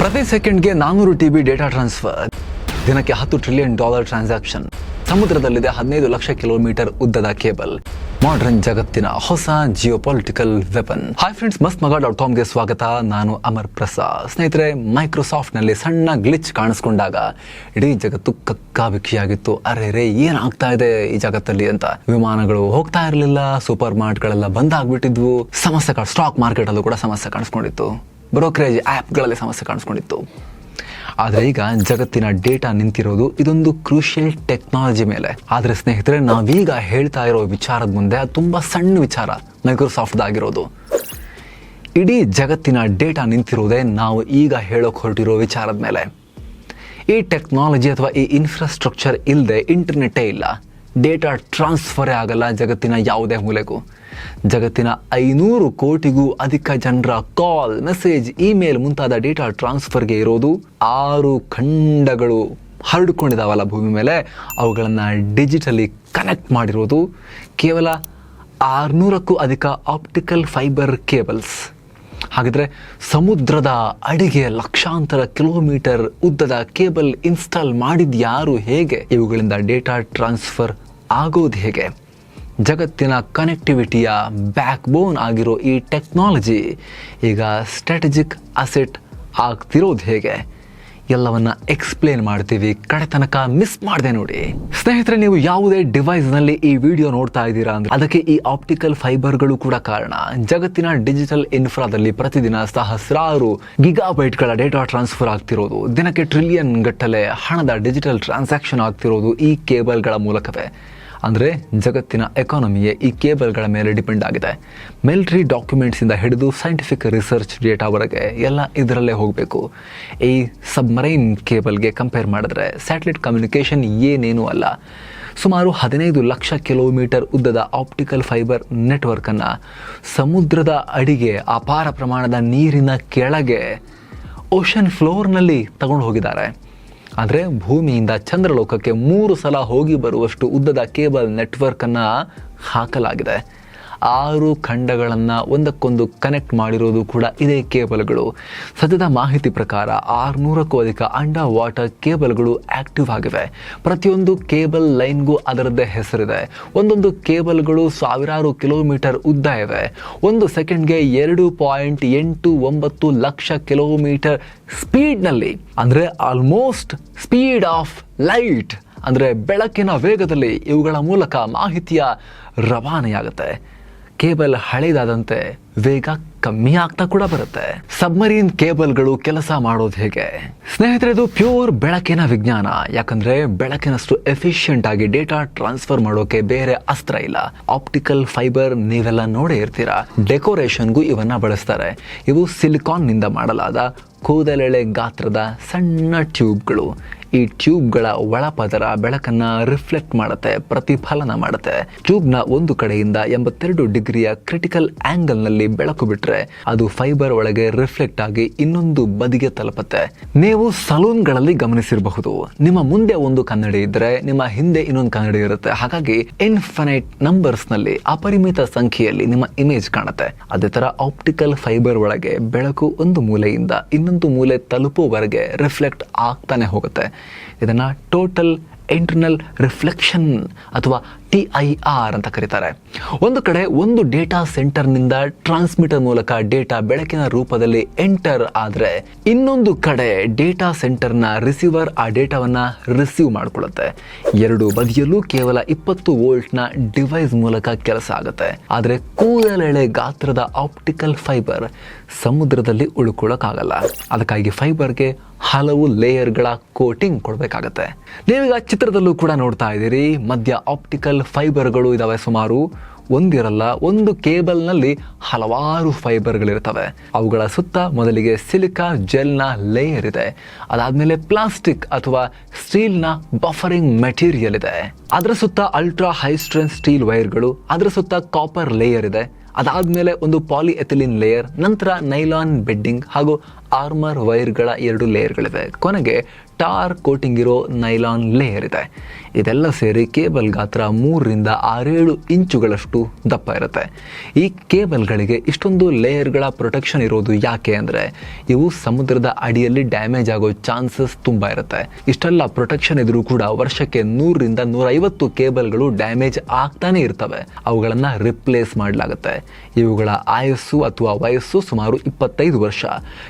ಪ್ರತಿ ಸೆಕೆಂಡ್ಗೆ ನಾನ್ನೂರು T B data transfer. ದಿನಕ್ಕೆ ಹತ್ತು ಟ್ರಿಲಿಯನ್ ಡಾಲರ್ ಟ್ರಾನ್ಸಾಕ್ಷನ್. ಸಮುದ್ರದಲ್ಲಿದೆ ಹದಿನೈದು ಲಕ್ಷ ಕಿಲೋಮೀಟರ್ ಉದ್ದದ ಕೇಬಲ್. ಮಾಡ್ರನ್ ಜಗತ್ತಿನ ಹೊಸ geo political weapon. Hi friends Masth Maga dot ಕಾಮ್ಗೆ ಸ್ವಾಗತ. ನಾನು ಅಮರ್ ಪ್ರಸಾದ್. ಸ್ನೇಹಿತರೆ, ಮೈಕ್ರೋಸಾಫ್ಟ್ನಲ್ಲಿ ಸಣ್ಣ ಗ್ಲಿಚ್ ಕಾಣಿಸ್ಕೊಂಡಾಗ ಇಡೀ ಜಗತ್ತು ಕಕ್ಕಾಬಿಕ್ಕಿಯಾಗಿತ್ತು. ಅರೆ ರೇ, ಏನಾಗ್ತಾ ಇದೆ ಈ ಜಗತ್ತಲ್ಲಿ ಅಂತ. ವಿಮಾನಗಳು ಹೋಗ್ತಾ ಇರಲಿಲ್ಲ, ಸೂಪರ್ ಮಾರ್ಟ್ಗಳೆಲ್ಲ ಬಂದ್ ಆಗ್ಬಿಟ್ಟಿದ್ವು. ಸಮಸ್ಯೆ ಸ್ಟಾಕ್ ಮಾರ್ಕೆಟ್ ಅಲ್ಲೂ ಕೂಡ ಸಮಸ್ಯೆ ಕಾಣಿಸ್ಕೊಂಡಿತ್ತು. ಬ್ರೋಕರೇಜ್ ಆ್ಯಪ್ಗಳಲ್ಲಿ ಸಮಸ್ಯೆ ಕಾಣಿಸ್ಕೊಂಡಿತ್ತು. ಆದರೆ ಈಗ ಜಗತ್ತಿನ ಡೇಟಾ ನಿಂತಿರೋದು ಇದೊಂದು ಕ್ರೂಷಿಯಲ್ ಟೆಕ್ನಾಲಜಿ ಮೇಲೆ. ಆದರೆ ಸ್ನೇಹಿತರೆ, ನಾವೀಗ ಹೇಳ್ತಾ ಇರೋ ವಿಚಾರದ ಮುಂದೆ ಅದು ತುಂಬ ಸಣ್ಣ ವಿಚಾರ ಮೈಕ್ರೋಸಾಫ್ಟ್ ಆಗಿರೋದು. ಇಡೀ ಜಗತ್ತಿನ ಡೇಟಾ ನಿಂತಿರೋದೇ ನಾವು ಈಗ ಹೇಳೋಕೆ ಹೊರಟಿರೋ ವಿಚಾರದ ಮೇಲೆ. ಈ ಟೆಕ್ನಾಲಜಿ ಅಥವಾ ಈ ಇನ್ಫ್ರಾಸ್ಟ್ರಕ್ಚರ್ ಇಲ್ಲದೆ ಇಂಟರ್ನೆಟ್ಟೇ ಇಲ್ಲ. ಡೇಟಾ ಟ್ರಾನ್ಸ್ಫರೇ ಆಗಲ್ಲ ಜಗತ್ತಿನ ಯಾವುದೇ ಮೂಲೆಗೂ. ಜಗತ್ತಿನ ಐನೂರು ಕೋಟಿಗೂ ಅಧಿಕ ಜನರ ಕಾಲ್, ಮೆಸೇಜ್, ಇಮೇಲ್ ಮುಂತಾದ ಡೇಟಾ ಟ್ರಾನ್ಸ್ಫರ್ಗೆ ಇರೋದು ಆರು ಖಂಡಗಳು ಹರಡಿಕೊಂಡಿದ್ದಾವಲ್ಲ ಭೂಮಿ ಮೇಲೆ. ಅವುಗಳನ್ನು ಡಿಜಿಟಲಿ ಕನೆಕ್ಟ್ ಮಾಡಿರೋದು ಕೇವಲ ಆರುನೂರಕ್ಕೂ ಅಧಿಕ ಆಪ್ಟಿಕಲ್ ಫೈಬರ್ ಕೇಬಲ್ಸ್. ಹಾಗಿದ್ರೆ ಸಮುದ್ರದ ಅಡಿಗೆ ಲಕ್ಷಾಂತರ ಕಿಲೋಮೀಟರ್ ಉದ್ದದ ಕೇಬಲ್ ಇನ್ಸ್ಟಾಲ್ ಮಾಡಿದ ಯಾರು ಹೇಗೆ? ಇವುಗಳಿಂದ ಡೇಟಾ ಟ್ರಾನ್ಸ್ಫರ್ ಆಗೋದು ಹೇಗೆ? ಜಗತ್ತಿನ ಕನೆಕ್ಟಿವಿಟಿಯ ಬ್ಯಾಕ್ ಬೋನ್ ಆಗಿರೋ ಈ ಟೆಕ್ನಾಲಜಿ ಈಗ ಸ್ಟ್ರಾಟಜಿಕ್ ಅಸೆಟ್ ಆಗ್ತಿರೋದು ಹೇಗೆ? ಎಲ್ಲವನ್ನ ಎಕ್ಸ್ಪ್ಲೇನ್ ಮಾಡ್ತೀವಿ. ಕಡೆ ತನಕ ಮಿಸ್ ಮಾಡಿದೆ ನೋಡಿ. ಸ್ನೇಹಿತರೆ, ನೀವು ಯಾವುದೇ ಡಿವೈಸ್ನಲ್ಲಿ ಈ ವಿಡಿಯೋ ನೋಡ್ತಾ ಇದ್ದೀರಾ ಅಂದ್ರೆ ಅದಕ್ಕೆ ಈ ಆಪ್ಟಿಕಲ್ ಫೈಬರ್ಗಳು ಕೂಡ ಕಾರಣ. ಜಗತ್ತಿನ ಡಿಜಿಟಲ್ ಇನ್ಫ್ರಾದಲ್ಲಿ ಪ್ರತಿದಿನ ಸಹಸ್ರಾರು ಗಿಗಾಬೈಟ್ಗಳ ಡೇಟಾ ಟ್ರಾನ್ಸ್ಫರ್ ಆಗ್ತಿರೋದು. ದಿನಕ್ಕೆ ಟ್ರಿಲಿಯನ್ ಗಟ್ಟಲೆ ಹಣದ ಡಿಜಿಟಲ್ ಟ್ರಾನ್ಸಾಕ್ಷನ್ ಆಗ್ತಿರೋದು ಈ ಕೇಬಲ್ಗಳ ಮೂಲಕವೇ. ಅಂದರೆ ಜಗತ್ತಿನ ಎಕಾನಮಿಯೇ ಈ ಕೇಬಲ್ಗಳ ಮೇಲೆ ಡಿಪೆಂಡ್ ಆಗಿದೆ. ಮಿಲಿಟರಿ ಡಾಕ್ಯುಮೆಂಟ್ಸಿಂದ ಹಿಡಿದು ಸೈಂಟಿಫಿಕ್ ರಿಸರ್ಚ್ ಡೇಟಾವರೆಗೆ ಎಲ್ಲ ಇದರಲ್ಲೇ ಹೋಗಬೇಕು. ಈ ಸಬ್ಮರೈನ್ ಕೇಬಲ್ಗೆ ಕಂಪೇರ್ ಮಾಡಿದ್ರೆ ಸ್ಯಾಟಲೈಟ್ ಕಮ್ಯುನಿಕೇಷನ್ ಏನೇನೂ ಅಲ್ಲ. ಸುಮಾರು ಹದಿನೈದು ಲಕ್ಷ ಕಿಲೋಮೀಟರ್ ಉದ್ದದ ಆಪ್ಟಿಕಲ್ ಫೈಬರ್ ನೆಟ್ವರ್ಕನ್ನು ಸಮುದ್ರದ ಅಡಿಗೆ ಅಪಾರ ಪ್ರಮಾಣದ ನೀರಿನ ಕೆಳಗೆ ಓಷನ್ ಫ್ಲೋರ್ನಲ್ಲಿ ತಗೊಂಡು ಹೋಗಿದ್ದಾರೆ. ಅಂದರೆ ಭೂಮಿಯಿಂದ ಚಂದ್ರಲೋಕಕ್ಕೆ ಮೂರು ಸಲ ಹೋಗಿ ಬರುವಷ್ಟು ಉದ್ದದ ಕೇಬಲ್ ನೆಟ್ವರ್ಕನ್ನು ಹಾಕಲಾಗಿದೆ. ಆರು ಖಂಡಗಳನ್ನು ಒಂದಕ್ಕೊಂದು ಕನೆಕ್ಟ್ ಮಾಡಿರೋದು ಕೂಡ ಇದೇ ಕೇಬಲ್ಗಳು. ಸದ್ಯದ ಮಾಹಿತಿ ಪ್ರಕಾರ ಆರುನೂರಕ್ಕೂ ಅಧಿಕ ಅಂಡರ್ ವಾಟರ್ ಕೇಬಲ್ಗಳು ಆಕ್ಟಿವ್ ಆಗಿವೆ. ಪ್ರತಿಯೊಂದು ಕೇಬಲ್ ಲೈನ್ಗೂ ಅದರದ್ದೇ ಹೆಸರಿದೆ. ಒಂದೊಂದು ಕೇಬಲ್ಗಳು ಸಾವಿರಾರು ಕಿಲೋಮೀಟರ್ ಉದ್ದ ಇವೆ. ಒಂದು ಸೆಕೆಂಡ್ಗೆ ಎರಡು ಪಾಯಿಂಟ್ ಎಂಟು ಒಂಬತ್ತು ಲಕ್ಷ ಕಿಲೋಮೀಟರ್ ಸ್ಪೀಡ್ನಲ್ಲಿ, ಅಂದರೆ ಆಲ್ಮೋಸ್ಟ್ ಸ್ಪೀಡ್ ಆಫ್ ಲೈಟ್ ಅಂದರೆ ಬೆಳಕಿನ ವೇಗದಲ್ಲಿ ಇವುಗಳ ಮೂಲಕ ಮಾಹಿತಿಯ ರವಾನೆಯಾಗುತ್ತೆ. ಕೇಬಲ್ ಹಳೇದಾದಂತೆ ವೇಗ ಕಮ್ಮಿ ಆಗ್ತಾ ಕೂಡ ಬರುತ್ತೆ. ಸಬ್ಮರೀನ್ ಕೇಬಲ್ಗಳು ಕೆಲಸ ಮಾಡೋದು ಹೇಗೆ? ಸ್ನೇಹಿತರೆ ಇದು ಪ್ಯೂರ್ ಬೆಳಕಿನ ವಿಜ್ಞಾನ. ಯಾಕಂದ್ರೆ ಬೆಳಕಿನಷ್ಟು ಎಫಿಷಿಯಂಟ್ ಆಗಿ ಡೇಟಾ ಟ್ರಾನ್ಸ್ಫರ್ ಮಾಡೋಕೆ ಬೇರೆ ಅಸ್ತ್ರ ಇಲ್ಲ. ಆಪ್ಟಿಕಲ್ ಫೈಬರ್ ನೀವೆಲ್ಲ ನೋಡೇ ಇರ್ತೀರಾ? ಡೆಕೋರೇಷನ್ಗೂ ಇವನ್ನ ಬಳಸ್ತಾರೆ. ಇವು ಸಿಲಿಕಾನ್ನಿಂದ ಮಾಡಲಾದ ಕೂದಲೆಳೆ ಗಾತ್ರದ ಸಣ್ಣ ಟ್ಯೂಬ್ಗಳು. ಈ ಟ್ಯೂಬ್ಗಳ ಒಳಪದರ ಬೆಳಕನ್ನ ರಿಫ್ಲೆಕ್ಟ್ ಮಾಡುತ್ತೆ, ಪ್ರತಿಫಲನ ಮಾಡುತ್ತೆ. ಟ್ಯೂಬ್ನ ಒಂದು ಕಡೆಯಿಂದ ಎಂಬತ್ತೆರಡು ಡಿಗ್ರಿಯ ಕ್ರಿಟಿಕಲ್ ಆಂಗಲ್ನಲ್ಲಿ ಬೆಳಕು ಬಿಟ್ರೆ ಅದು ಫೈಬರ್ ಒಳಗೆ ರಿಫ್ಲೆಕ್ಟ್ ಆಗಿ ಇನ್ನೊಂದು ಬದಿಗೆ ತಲುಪುತ್ತೆ. ನೀವು ಸಲೂನ್ಗಳಲ್ಲಿ ಗಮನಿಸಿರಬಹುದು. ನಿಮ್ಮ ಮುಂದೆ ಒಂದು ಕನ್ನಡಿ ಇದ್ರೆ ನಿಮ್ಮ ಹಿಂದೆ ಇನ್ನೊಂದು ಕನ್ನಡಿ ಇರುತ್ತೆ. ಹಾಗಾಗಿ ಇನ್ಫಿನೈಟ್ ನಂಬರ್ಸ್ನಲ್ಲಿ ಅಪರಿಮಿತ ಸಂಖ್ಯೆಯಲ್ಲಿ ನಿಮ್ಮ ಇಮೇಜ್ ಕಾಣುತ್ತೆ. ಅದೇ ತರ ಆಪ್ಟಿಕಲ್ ಫೈಬರ್ ಒಳಗೆ ಬೆಳಕು ಒಂದು ಮೂಲೆಯಿಂದ ಇನ್ನೊಂದು ಮೂಲೆ ತಲುಪುವವರೆಗೆ ರಿಫ್ಲೆಕ್ಟ್ ಆಗ್ತಾನೆ ಹೋಗುತ್ತೆ. ಇದನ್ನ ಟೋಟಲ್ ಇಂಟರ್ನಲ್ ರಿಫ್ಲೆಕ್ಷನ್ ಅಥವಾ ಟಿ ಐ ಆರ್ ಅಂತ ಕರೀತಾರೆ. ಒಂದು ಕಡೆ ಒಂದು ಡೇಟಾ ಸೆಂಟರ್ನಿಂದ ಟ್ರಾನ್ಸ್ಮಿಟರ್ ಮೂಲಕ ಡೇಟಾ ಬೆಳಕಿನ ರೂಪದಲ್ಲಿ ಎಂಟರ್ ಆದರೆ ಇನ್ನೊಂದು ಕಡೆ ಡೇಟಾ ಸೆಂಟರ್ನ ರಿಸೀವರ್ ಆ ಡೇಟಾವನ್ನು ರಿಸೀವ್ ಮಾಡಿಕೊಳ್ಳುತ್ತೆ. ಎರಡು ಬದಿಯಲ್ಲೂ ಕೇವಲ ಇಪ್ಪತ್ತು ವೋಲ್ಟ್ನ ಡಿವೈಸ್ ಮೂಲಕ ಕೆಲಸ ಆಗುತ್ತೆ. ಆದರೆ ಕೂದಲೆಳೆ ಗಾತ್ರದ ಆಪ್ಟಿಕಲ್ ಫೈಬರ್ ಸಮುದ್ರದಲ್ಲಿ ಉಳ್ಕೊಳ್ಳೋಕ್ಕಾಗಲ್ಲ. ಅದಕ್ಕಾಗಿ ಫೈಬರ್ಗೆ ಹಲವು ಲೇಯರ್ಗಳ ಕೋಟಿಂಗ್ ಕೊಡಬೇಕಾಗತ್ತೆ. ನೀವೀಗ ಚಿತ್ರದಲ್ಲೂ ಕೂಡ ನೋಡ್ತಾ ಇದ್ದೀರಿ. ಮಧ್ಯ ಆಪ್ಟಿಕಲ್ ಫೈಬರ್ಗಳು ಇದಾವೆ ಸುಮಾರು ಒಂದಿರಲ್ಲ, ಒಂದು ಕೇಬಲ್ನಲ್ಲಿ ಹಲವಾರು ಫೈಬರ್ಗಳಿರ್ತವೆ. ಅವುಗಳ ಸುತ್ತ ಮೊದಲಿಗೆ ಸಿಲಿಕಾ ಜೆಲ್ನ ಲೇಯರ್ ಇದೆ. ಅದಾದಮೇಲೆ ಪ್ಲಾಸ್ಟಿಕ್ ಅಥವಾ ಸ್ಟೀಲ್ನ ಬಫರಿಂಗ್ ಮೆಟೀರಿಯಲ್ ಇದೆ. ಅದರ ಸುತ್ತ ಅಲ್ಟ್ರಾ ಹೈ ಸ್ಟ್ರೆಂತ್ ಸ್ಟೀಲ್ ವೈರ್ಗಳು ಅದರ ಸುತ್ತ ಕಾಪರ್ ಲೇಯರ್ ಇದೆ. ಅದಾದಮೇಲೆ ಒಂದು ಪಾಲಿ ಎಥಿಲಿನ್ ಲೇಯರ್, ನಂತರ ನೈಲಾನ್ ಬೆಡ್ಡಿಂಗ್ ಹಾಗೂ ಆರ್ಮರ್ ವೈರ್ಗಳ ಎರಡು ಲೇಯರ್ಗಳಿವೆ. ಕೊನೆಗೆ ಟಾರ್ ಕೋಟಿಂಗ್ ಇರೋ ನೈಲಾನ್ ಲೇಯರ್ ಇದೆ. ಇದೆಲ್ಲ ಸೇರಿ ಕೇಬಲ್ ಗಾತ್ರ ಮೂರರಿಂದ ಆರೇಳು ಇಂಚುಗಳಷ್ಟು ದಪ್ಪ ಇರುತ್ತೆ. ಈ ಕೇಬಲ್ಗಳಿಗೆ ಇಷ್ಟೊಂದು ಲೇಯರ್ಗಳ ಪ್ರೊಟೆಕ್ಷನ್ ಇರೋದು ಯಾಕೆ ಅಂದರೆ, ಇವು ಸಮುದ್ರದ ಅಡಿಯಲ್ಲಿ ಡ್ಯಾಮೇಜ್ ಆಗೋ ಚಾನ್ಸಸ್ ತುಂಬ ಇರುತ್ತೆ. ಇಷ್ಟೆಲ್ಲ ಪ್ರೊಟೆಕ್ಷನ್ ಇದ್ರೂ ಕೂಡ ವರ್ಷಕ್ಕೆ ನೂರರಿಂದ ನೂರೈವತ್ತು ಕೇಬಲ್ಗಳು ಡ್ಯಾಮೇಜ್ ಆಗ್ತಾನೆ ಇರ್ತವೆ. ಅವುಗಳನ್ನು ರಿಪ್ಲೇಸ್ ಮಾಡಲಾಗುತ್ತೆ. ಇವುಗಳ ಆಯಸ್ಸು ಅಥವಾ ವಯಸ್ಸು ಸುಮಾರು ಇಪ್ಪತ್ತೈದು ವರ್ಷ.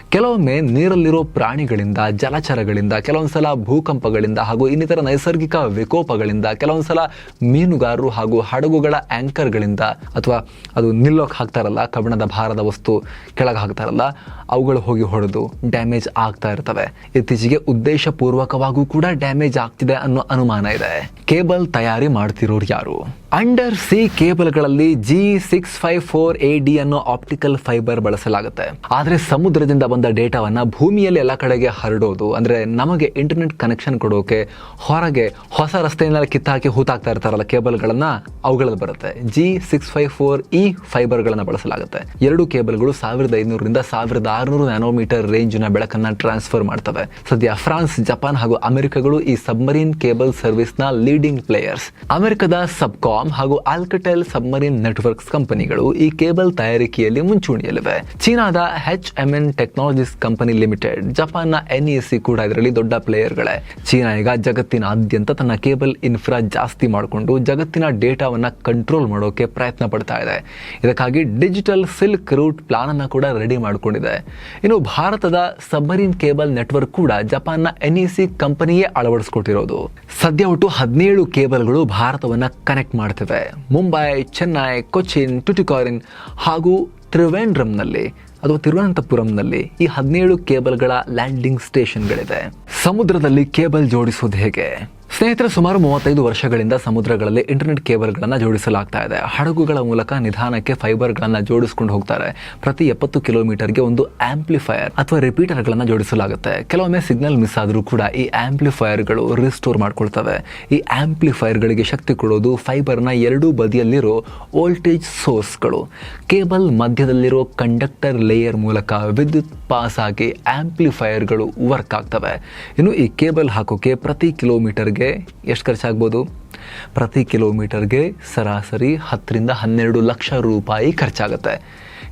ಕೆಲವೊಮ್ಮೆ ನೀರಲ್ಲಿರೋ ಪ್ರಾಣಿಗಳಿಂದ, ಜಲಚರಗಳಿಂದ, ಕೆಲವೊಂದ್ಸಲ ಭೂಕಂಪಗಳಿಂದ ಹಾಗೂ ಇನ್ನಿತರ ನೈಸರ್ಗಿಕ ವಿಕೋಪಗಳಿಂದ, ಕೆಲವೊಂದ್ಸಲ ಮೀನುಗಾರರು ಹಾಗೂ ಹಡಗುಗಳ ಆ್ಯಂಕರ್ಗಳಿಂದ ಅಥವಾ ಅದು ನಿಲ್ಲೋಕೆ ಹಾಕ್ತಾರಲ್ಲ, ಕಬ್ಬಿಣದ ಭಾರದ ವಸ್ತು ಕೆಳಗೆ ಹಾಕ್ತಾರಲ್ಲ, ಅವುಗಳು ಹೋಗಿ ಹೊಡೆದು ಡ್ಯಾಮೇಜ್ ಆಗ್ತಾ ಇರ್ತವೆ. ಇತ್ತೀಚೆಗೆ ಉದ್ದೇಶಪೂರ್ವಕವಾಗೂ ಕೂಡ ಡ್ಯಾಮೇಜ್ ಆಗ್ತಿದೆ ಅನ್ನೋ ಅನುಮಾನ ಇದೆ. ಕೇಬಲ್ ತಯಾರಿ ಮಾಡ್ತಿರೋರು ಯಾರು? ಅಂಡರ್ ಸಿ ಕೇಬಲ್ಗಳಲ್ಲಿ G six five four A D ಅನ್ನೋ ಆಪ್ಟಿಕಲ್ ಫೈಬರ್ ಬಳಸಲಾಗುತ್ತೆ. ಆದರೆ ಸಮುದ್ರದಿಂದ ಬಂದ ಡೇಟಾವನ್ನ ಭೂಮಿಯಲ್ಲಿ ಎಲ್ಲ ಕಡೆಗೆ ಹರಡೋದು, ಅಂದರೆ ನಮಗೆ ಇಂಟರ್ನೆಟ್ ಕನೆಕ್ಷನ್ ಕೊಡೋಕೆ ಹೊರಗೆ ಹೊಸ ರಸ್ತೆಯನ್ನೆಲ್ಲ ಕಿತ್ತಾಕಿ ಹೂತಾಕ್ತಾ ಇರ್ತಾರಲ್ಲ ಕೇಬಲ್ಗಳನ್ನ ಅವುಗಳಲ್ಲಿ ಬರುತ್ತೆ. G six five four E ಫೈಬರ್ಗಳನ್ನು ಬಳಸಲಾಗುತ್ತೆ. ಎರಡು ಕೇಬಲ್ಗಳು ಸಾವಿರದ ಐನೂರರಿಂದ ಸಾವಿರದ ಆರುನೂರು ನ್ಯಾನೋಮೀಟರ್ ರೇಂಜ್ನ ಬೆಳಕನ್ನು ಟ್ರಾನ್ಸ್ಫರ್ ಮಾಡ್ತವೆ. ಸದ್ಯ ಫ್ರಾನ್ಸ್, ಜಪಾನ್ ಹಾಗೂ ಅಮೆರಿಕಗಳು ಈ ಸಬ್ಮರೀನ್ ಕೇಬಲ್ ಸರ್ವಿಸ್ನ ಲೀಡಿಂಗ್ ಪ್ಲೇಯರ್ಸ್ ಅಮೆರಿಕದ ಸಬ್ಕಾಮ್ ಹಾಗೂ ಆಲ್ಕಟೆಲ್ ಸಬ್ಮರೀನ್ ನೆಟ್ವರ್ಕ್ಸ್ ಕಂಪನಿಗಳು ಈ ಕೇಬಲ್ ತಯಾರಿಕೆಯಲ್ಲಿ ಮುಂಚೂಣಿಯಲ್ಲಿವೆ. ಚೀನಾದ H M N technologies company limited ಜಪಾನ್ನ ಎನ್ಇಸಿ ಕೂಡ ಇದರಲ್ಲಿ ದೊಡ್ಡ ಪ್ಲೇಯರ್ಗಳೇ. ಚೀನಾ ಈಗ ಜಗತ್ತಿನಾದ್ಯಂತ ತನ್ನ ಕೇಬಲ್ ಇನ್ಫ್ರಾ ಜಾಸ್ತಿ ಮಾಡಿಕೊಂಡು ಜಗತ್ತಿನ ಡೇಟಾವನ್ನ ಕಂಟ್ರೋಲ್ ಮಾಡೋಕೆ ಪ್ರಯತ್ನ ಪಡ್ತಾ ಇದೆ. ಇದಕ್ಕಾಗಿ ಡಿಜಿಟಲ್ ಸಿಲ್ಕ್ ರೂಟ್ ಪ್ಲಾನ್ ಅನ್ನು ಕೂಡ ರೆಡಿ ಮಾಡಿಕೊಂಡಿದೆ. ಇನ್ನು ಭಾರತದ ಸಬ್ಮರೀನ್ ಕೇಬಲ್ ನೆಟ್ವರ್ಕ್ ಕೂಡ ಜಪಾನ್ನ ಎನ್ಇಸಿ ಕಂಪನಿಯೇ ಅಳವಡಿಸಿಕೊಟ್ಟಿರೋದು. ಸದ್ಯ ಒಟ್ಟು ಹದಿನೇಳು ಕೇಬಲ್ಗಳು ಭಾರತವನ್ನ ಕನೆಕ್ಟ್ ಮಾಡ್ತಿವೆ. ಮುಂಬೈ, ಚೆನ್ನೈ, ಕೊಚ್ಚಿನ್ ಟುಟಿಕಾರಿನ್ ಹಾಗೂ ತ್ರಿವೇಂಡ್ರಮ್ನಲ್ಲಿ ಅಥವಾ ತಿರುವನಂತಪುರಂನಲ್ಲಿ ಈ ಹದಿನೇಳು ಕೇಬಲ್ಗಳ ಲ್ಯಾಂಡಿಂಗ್ ಸ್ಟೇಷನ್ಗಳಿವೆ. ಸಮುದ್ರದಲ್ಲಿ ಕೇಬಲ್ ಜೋಡಿಸೋದು ಹೇಗೆ? ಸ್ನೇಹಿತರೆ, ಸುಮಾರು ಮೂವತ್ತೈದು ವರ್ಷಗಳಿಂದ ಸಮುದ್ರಗಳಲ್ಲಿ ಇಂಟರ್ನೆಟ್ ಕೇಬಲ್ಗಳನ್ನು ಜೋಡಿಸಲಾಗ್ತಾ ಇದೆ. ಹಡಗುಗಳ ಮೂಲಕ ನಿಧಾನಕ್ಕೆ ಫೈಬರ್ಗಳನ್ನು ಜೋಡಿಸ್ಕೊಂಡು ಹೋಗ್ತಾರೆ. ಪ್ರತಿ ಎಪ್ಪತ್ತು ಕಿಲೋಮೀಟರ್ಗೆ ಒಂದು ಆಂಪ್ಲಿಫೈಯರ್ ಅಥವಾ ರಿಪೀಟರ್ಗಳನ್ನು ಜೋಡಿಸಲಾಗುತ್ತೆ. ಕೆಲವೊಮ್ಮೆ ಸಿಗ್ನಲ್ ಮಿಸ್ ಆದರೂ ಕೂಡ ಈ ಆಂಪ್ಲಿಫೈಯರ್ಗಳು ರಿಸ್ಟೋರ್ ಮಾಡ್ಕೊಳ್ತವೆ. ಈ ಆಂಪ್ಲಿಫೈಯರ್ಗಳಿಗೆ ಶಕ್ತಿ ಕೊಡೋದು ಫೈಬರ್ನ ಎರಡೂ ಬದಿಯಲ್ಲಿರೋ ವೋಲ್ಟೇಜ್ ಸೋರ್ಸ್ಗಳು ಕೇಬಲ್ ಮಧ್ಯದಲ್ಲಿರೋ ಕಂಡಕ್ಟರ್ ಲೇಯರ್ ಮೂಲಕ ವಿದ್ಯುತ್ ಪಾಸ್ ಆಗಿ ಆಂಪ್ಲಿಫೈಯರ್ಗಳು ವರ್ಕ್ ಆಗ್ತವೆ. ಇನ್ನು ಈ ಕೇಬಲ್ ಹಾಕೋಕೆ ಪ್ರತಿ ಕಿಲೋಮೀಟರ್ಗೆ ಎಷ್ಟು ಖರ್ಚಾಗ್ಬೋದು? ಪ್ರತಿ ಕಿಲೋಮೀಟರ್ಗೆ ಸರಾಸರಿ ಹತ್ತರಿಂದ ಹನ್ನೆರಡು ಲಕ್ಷ ರೂಪಾಯಿ ಖರ್ಚಾಗುತ್ತೆ.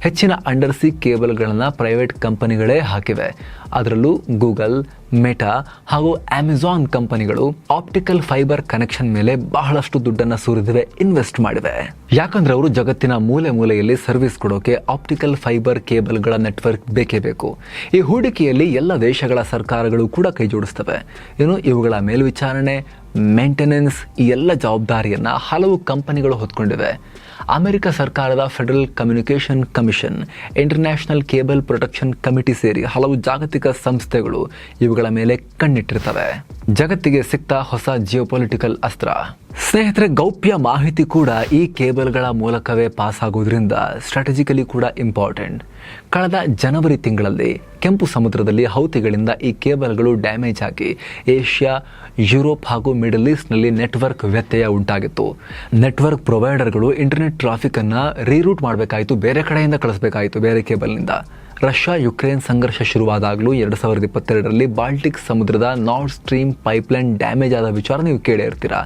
ಹೆಚ್ಚಿನ ಅಂಡರ್ಸಿ ಕೇಬಲ್ಗಳನ್ನು ಪ್ರೈವೇಟ್ ಕಂಪನಿಗಳೇ ಹಾಕಿವೆ. ಅದರಲ್ಲೂ ಗೂಗಲ್ ಮೆಟಾ ಹಾಗೂ ಅಮೆಜಾನ್ ಕಂಪನಿಗಳು ಆಪ್ಟಿಕಲ್ ಫೈಬರ್ ಕನೆಕ್ಷನ್ ಮೇಲೆ ಬಹಳಷ್ಟು ದುಡ್ಡನ್ನು ಸುರಿದಿವೆ ಇನ್ವೆಸ್ಟ್ ಮಾಡಿವೆ. ಯಾಕಂದ್ರೆ ಅವರು ಜಗತ್ತಿನ ಮೂಲೆ ಮೂಲೆಯಲ್ಲಿ ಸರ್ವಿಸ್ ಕೊಡೋಕೆ ಆಪ್ಟಿಕಲ್ ಫೈಬರ್ ಕೇಬಲ್ಗಳ ನೆಟ್ವರ್ಕ್ ಬೇಕೇ ಬೇಕು. ಈ ಹೂಡಿಕೆಯಲ್ಲಿ ಎಲ್ಲ ದೇಶಗಳ ಸರ್ಕಾರಗಳು ಕೂಡ ಕೈ ಜೋಡಿಸ್ತವೆ. ಏನು, ಇವುಗಳ ಮೇಲ್ವಿಚಾರಣೆ ಮೇಂಟೆನೆನ್ಸ್ ಈ ಎಲ್ಲ ಜವಾಬ್ದಾರಿಯನ್ನು ಹಲವು ಕಂಪನಿಗಳು ಹೊತ್ಕೊಂಡಿವೆ. ಅಮೆರಿಕ ಸರ್ಕಾರದ federal communication commission international cable protection committee ಸೇರಿ ಹಲವು ಜಾಗತಿಕ ಸಂಸ್ಥೆಗಳು ಇವುಗಳ ಮೇಲೆ ಕಣ್ಣಿಟ್ಟಿರ್ತವೆ. ಜಗತ್ತಿಗೆ ಸಿಕ್ತ ಹೊಸ ಜಿಯೋಪೊಲಿಟಿಕಲ್ ಅಸ್ತ್ರ. ಸ್ನೇಹಿತರೆ, ಗೌಪ್ಯ ಮಾಹಿತಿ ಕೂಡ ಈ ಕೇಬಲ್ಗಳ ಮೂಲಕವೇ ಪಾಸ್ ಆಗೋದ್ರಿಂದ ಸ್ಟ್ರಾಟಜಿಕಲಿ ಕೂಡ ಇಂಪಾರ್ಟೆಂಟ್ ಕಳೆದ ಜನವರಿ ತಿಂಗಳಲ್ಲಿ ಕೆಂಪು ಸಮುದ್ರದಲ್ಲಿ ಹೌತಿಗಳಿಂದ ಈ ಕೇಬಲ್ಗಳು ಡ್ಯಾಮೇಜ್ ಆಗಿ ಏಷ್ಯಾ, ಯುರೋಪ್ ಹಾಗೂ ಮಿಡಲ್ ಈಸ್ಟ್ನಲ್ಲಿ ನೆಟ್ವರ್ಕ್ ವ್ಯತ್ಯಯ ಉಂಟಾಗಿತ್ತು. ನೆಟ್ವರ್ಕ್ ಪ್ರೊವೈಡರ್ಗಳು ಇಂಟರ್ನೆಟ್ ಟ್ರಾಫಿಕನ್ನು ರೀರೂಟ್ ಮಾಡಬೇಕಾಯಿತು, ಬೇರೆ ಕಡೆಯಿಂದ ಕಳಿಸಬೇಕಾಯಿತು ಬೇರೆ ಕೇಬಲ್ನಿಂದ. ರಷ್ಯಾ ಯುಕ್ರೇನ್ ಸಂಘರ್ಷ ಶುರುವಾದಾಗಲೂ ಎರಡು ಸಾವಿರದ ಇಪ್ಪತ್ತೆರಡರಲ್ಲಿ ಬಾಲ್ಟಿಕ್ ಸಮುದ್ರದ ನಾರ್ತ್ ಸ್ಟ್ರೀಮ್ ಪೈಪ್ಲೈನ್ ಡ್ಯಾಮೇಜ್ ಆದ ವಿಚಾರ ನೀವು ಕೇಳೇ ಇರ್ತೀರಾ.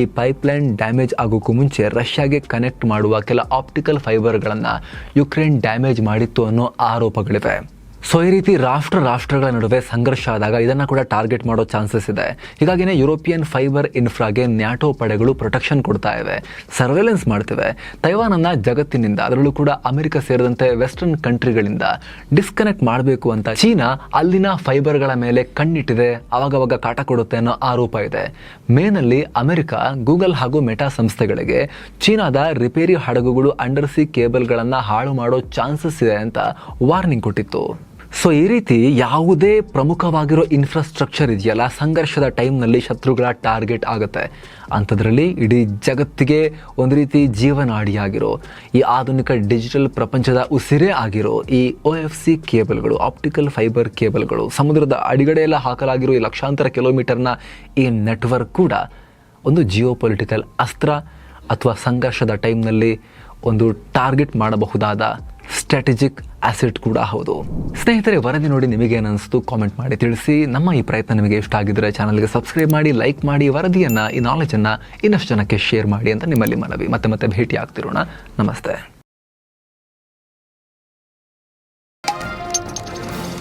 ಈ ಪೈಪ್ಲೈನ್ ಡ್ಯಾಮೇಜ್ ಆಗೋಕ್ಕೂ ಮುಂಚೆ ರಷ್ಯಾಗೆ ಕನೆಕ್ಟ್ ಮಾಡುವ ಕೆಲ ಆಪ್ಟಿಕಲ್ ಫೈಬರ್ಗಳನ್ನು ಯುಕ್ರೇನ್ ಡ್ಯಾಮೇಜ್ ಮಾಡಿತ್ತು ಅನ್ನೋ ಆರೋಪಗಳಿವೆ. ಸೊ ಈ ರೀತಿ ರಾಷ್ಟ್ರ ರಾಷ್ಟ್ರಗಳ ನಡುವೆ ಸಂಘರ್ಷ ಆದಾಗ ಇದನ್ನು ಕೂಡ ಟಾರ್ಗೆಟ್ ಮಾಡೋ ಚಾನ್ಸಸ್ ಇದೆ. ಹೀಗಾಗಿನೇ ಯುರೋಪಿಯನ್ ಫೈಬರ್ ಇನ್ಫ್ರಾಗೆ ನ್ಯಾಟೋ ಪಡೆಗಳು ಪ್ರೊಟೆಕ್ಷನ್ ಕೊಡ್ತಾ ಇವೆ. ಸರ್ವೆಲೆನ್ಸ್ ಮಾಡ್ತಿವೆ. ತೈವಾನ್ ಅನ್ನ ಜಗತ್ತಿನಿಂದ, ಅದರಲ್ಲೂ ಕೂಡ ಅಮೆರಿಕ ಸೇರಿದಂತೆ ವೆಸ್ಟರ್ನ್ ಕಂಟ್ರಿಗಳಿಂದ ಡಿಸ್ಕನೆಕ್ಟ್ ಮಾಡಬೇಕು ಅಂತ ಚೀನಾ ಅಲ್ಲಿನ ಫೈಬರ್ಗಳ ಮೇಲೆ ಕಣ್ಣಿಟ್ಟಿದೆ, ಅವಾಗವಾಗ ಕಾಟ ಕೊಡುತ್ತೆ ಅನ್ನೋ ಆರೋಪ ಇದೆ. ಮೇನಲ್ಲಿ ಅಮೆರಿಕ, ಗೂಗಲ್ ಹಾಗೂ ಮೆಟಾ ಸಂಸ್ಥೆಗಳಿಗೆ ಚೀನಾದ ರಿಪೇರಿ ಹಡಗುಗಳು ಅಂಡರ್ ಸಿ ಕೇಬಲ್ಗಳನ್ನು ಹಾಳು ಮಾಡೋ ಚಾನ್ಸಸ್ ಇದೆ ಅಂತ ವಾರ್ನಿಂಗ್ ಕೊಟ್ಟಿತ್ತು. ಸೊ ಈ ರೀತಿ ಯಾವುದೇ ಪ್ರಮುಖವಾಗಿರೋ ಇನ್ಫ್ರಾಸ್ಟ್ರಕ್ಚರ್ ಇದೆಯಲ್ಲ, ಸಂಘರ್ಷದ ಟೈಮ್ನಲ್ಲಿ ಶತ್ರುಗಳ ಟಾರ್ಗೆಟ್ ಆಗುತ್ತೆ. ಅಂಥದ್ರಲ್ಲಿ ಇಡೀ ಜಗತ್ತಿಗೆ ಒಂದು ರೀತಿ ಜೀವನಾಡಿಯಾಗಿರೋ, ಈ ಆಧುನಿಕ ಡಿಜಿಟಲ್ ಪ್ರಪಂಚದ ಉಸಿರೇ ಆಗಿರೋ ಈ ಒ ಎಫ್ ಸಿ ಕೇಬಲ್ಗಳು ಆಪ್ಟಿಕಲ್ ಫೈಬರ್ ಕೇಬಲ್ಗಳು, ಸಮುದ್ರದ ಅಡಿಗಡೆಯೆಲ್ಲ ಹಾಕಲಾಗಿರೋ ಈ ಲಕ್ಷಾಂತರ ಕಿಲೋಮೀಟರ್ನ ಈ ನೆಟ್ವರ್ಕ್ ಕೂಡ ಒಂದು ಜಿಯೋ ಪೊಲಿಟಿಕಲ್ ಅಸ್ತ್ರ ಅಥವಾ ಸಂಘರ್ಷದ ಟೈಮ್ನಲ್ಲಿ ಒಂದು ಟಾರ್ಗೆಟ್ ಮಾಡಬಹುದಾದ ಸ್ಟ್ರಾಟಜಿಕ್ ಆಸೆಟ್ ಕೂಡ ಹೌದು. ಸ್ನೇಹಿತರೆ, ವರದಿ ನೋಡಿ ನಿಮಗೆ ಅನಿಸ್ತು ಕಾಮೆಂಟ್ ಮಾಡಿ ತಿಳಿಸಿ. ನಮ್ಮ ಈ ಪ್ರಯತ್ನ ನಿಮಗೆ ಇಷ್ಟ ಆಗಿದ್ರೆ ಚಾನಲ್ಗೆ ಸಬ್ಸ್ಕ್ರೈಬ್ ಮಾಡಿ ಲೈಕ್ ಮಾಡಿ, ವರದಿಯನ್ನು, ಈ ನಾಲೆಜನ್ನು ಇನ್ನಷ್ಟು ಜನಕ್ಕೆ ಶೇರ್ ಮಾಡಿ ಅಂತ ನಿಮ್ಮಲ್ಲಿ ಮನವಿ. ಮತ್ತೆ ಮತ್ತೆ ಭೇಟಿ ಆಗ್ತಿರೋಣ ನಮಸ್ತೆ.